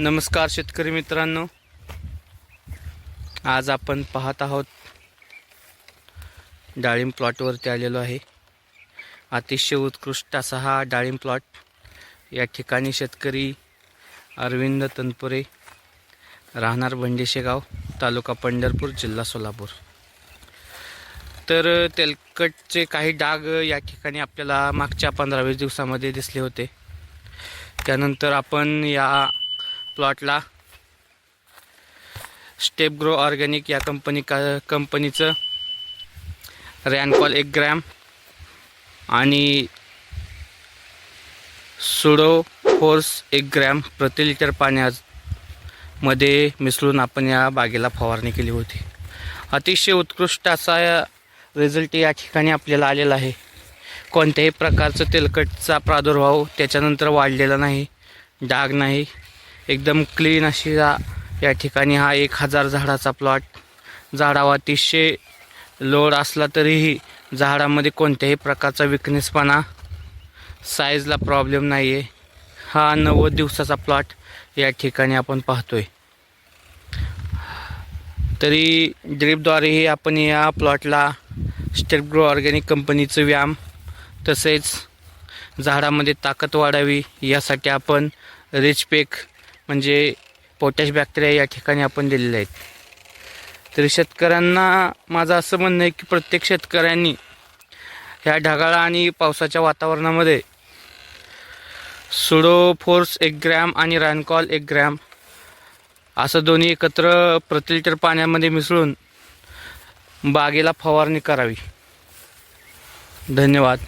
नमस्कार शेतकरी मित्रांनो. आज आपण पाहत आहोत डाळिंब प्लॉटवरती आलेलो आहे. अतिशय उत्कृष्ट असा हा डाळिंब प्लॉट या ठिकाणी शेतकरी अरविंद तनपुरे राहणार बंडेशेगाव तालुका पंढरपूर जिल्हा सोलापूर. तर तेलकटचे काही डाग या ठिकाणी आपल्याला मागच्या पंधरा वीस दिवसामध्ये दिसले होते. त्यानंतर आपण या प्लॉटला स्टेप ग्रो ऑर्गॅनिक या कंपनी का कंपनीचं रॅनकॉल एक ग्रॅम आणि सुडो फोर्स एक ग्रॅम प्रति लिटर पाण्यामध्ये मिसळून आपण या बागेला फवारणी केली होती. अतिशय उत्कृष्ट असा रिझल्ट या ठिकाणी आपल्याला आलेला आहे. कोणत्याही प्रकारचं तेलकटचा प्रादुर्भाव त्याच्यानंतर वाढलेला नाही. डाग नाही. एकदम क्लीन अशी या या ठिकाणी हा एक हजार झाडाचा प्लॉट झाडावर अतिशय लोड असला तरीही झाडामध्ये कोणत्याही प्रकारचा विकनेसपणा साईजला प्रॉब्लेम नाही आहे हा नव्वद दिवसाचा प्लॉट या ठिकाणी आपण पाहतोय. तरी ड्रीपद्वारेही आपण या प्लॉटला स्टेप ग्रो ऑर्गॅनिक कंपनीचं व्यायाम तसेच झाडामध्ये ताकद वाढावी यासाठी आपण रिच पेक म्हणजे पोटॅश बॅक्टेरिया या ठिकाणी आपण दिलेले आहेत. तरी शेतकऱ्यांना माझं असं म्हणणं आहे की प्रत्येक शेतकऱ्यांनी ह्या ढगाळ आणि पावसाच्या वातावरणामध्ये सुडोफोर्स एक ग्रॅम आणि रॅनकॉल एक ग्रॅम असं दोन्ही एकत्र प्रति लिटर पाण्यामध्ये मिसळून बागेला फवारणी करावी. धन्यवाद.